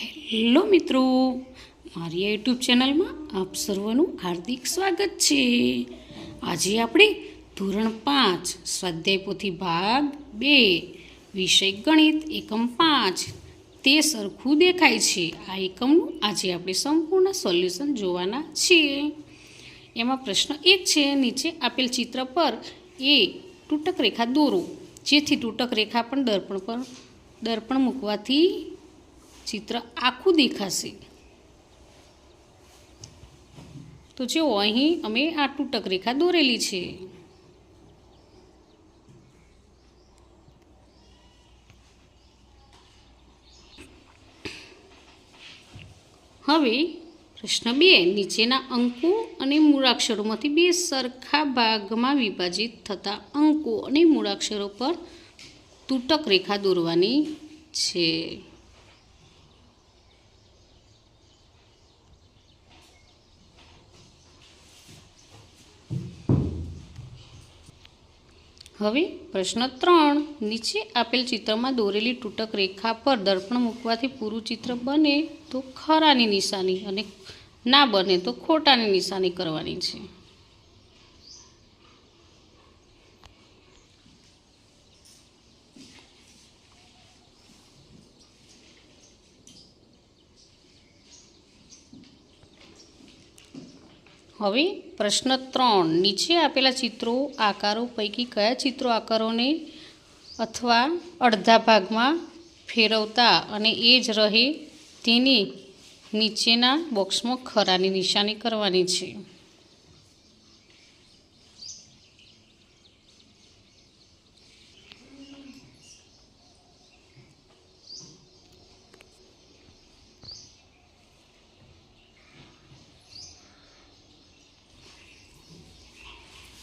Hello મિત્રો, મારી YouTube ચેનલમાં આપ સર્વનું હાર્દિક સ્વાગત છે. આજે આપણે ધોરણ પાંચ, સ્વાધ્યાય પોથી ભાગ બે, વિષય ગણિત, એકમ પાંચ, તે સરખું દેખાય છે. આ એકમનું આજે આપણે સંપૂર્ણ સોલ્યુશન જોવાના છીએ એમાં પ્રશ્ન એક છે, નીચે આપેલ ચિત્ર પર એ તૂટક રેખા દોરો, જેથી તૂટક રેખા પણ દર્પણ પર, દર્પણ મૂકવાથી ચિત્ર આખું દેખાશે. તો જેવો અહીં અમે આ તૂટક રેખા દોરેલી છે. હવે પ્રશ્ન બે, નીચેના અંકો અને મૂળાક્ષરોમાંથી બે સરખા ભાગમાં વિભાજિત થતા અંકો અને મૂળાક્ષરો પર તૂટક રેખા દોરવાની છે. હવે પ્રશ્ન ત્રણ. નીચે આપેલ ચિત્રમાં દોરેલી તૂટક રેખા પર દર્પણ મૂકવાથી પૂરું ચિત્ર બને તો ખરાની નિશાની અને ના બને તો ખોટાની નિશાની કરવાની છે. હવે પ્રશ્ન ત્રણ. નીચે આપેલા ચિત્રો આકારો પૈકી કયા ચિત્રો આકારોને અથવા અડધા ભાગમાં ફેરવતા અને એ જ રહે તેની નીચેના બોક્સમાં ખરાની નિશાની કરવાની છે.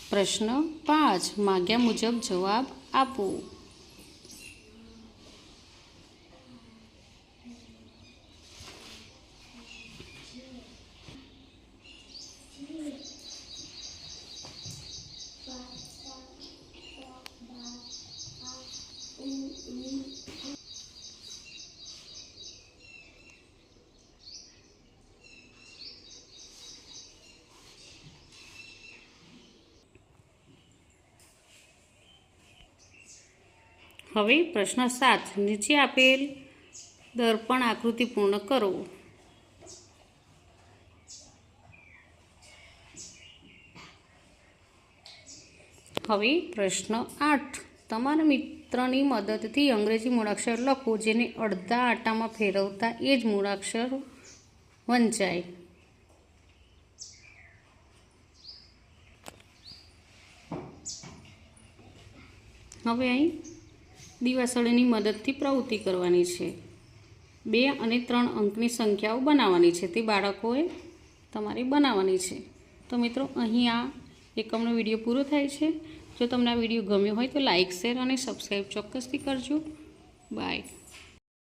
પ્રશ્ન પાંચ. માગ્યા મુજબ જવાબ આપો. હવે પ્રશ્ન સાત, નીચે આપેલ દર્પણ આકૃતિ પૂર્ણ કરો. હવે પ્રશ્ન આઠ, તમારા મિત્રની મદદથી અંગ્રેજી મૂળાક્ષર લખો, જેને અડધા આટામાં ફેરવતા એ જ મૂળાક્ષર વંચાય. હવે અહીં દિવાસળીની મદદથી પ્રવૃત્તિ કરવાની છે. બે અને ત્રણ અંકની સંખ્યાઓ બનાવવાની છે. તે બાળકોએ તમારે બનાવવાની છે. તો મિત્રો, અહીં આ એકમનો વીડિયો પૂરો થાય છે. જો તમને આ વીડિયો ગમ્યો હોય તો લાઇક શેર અને સબસ્ક્રાઈબ ચોક્કસથી કરજો. બાય.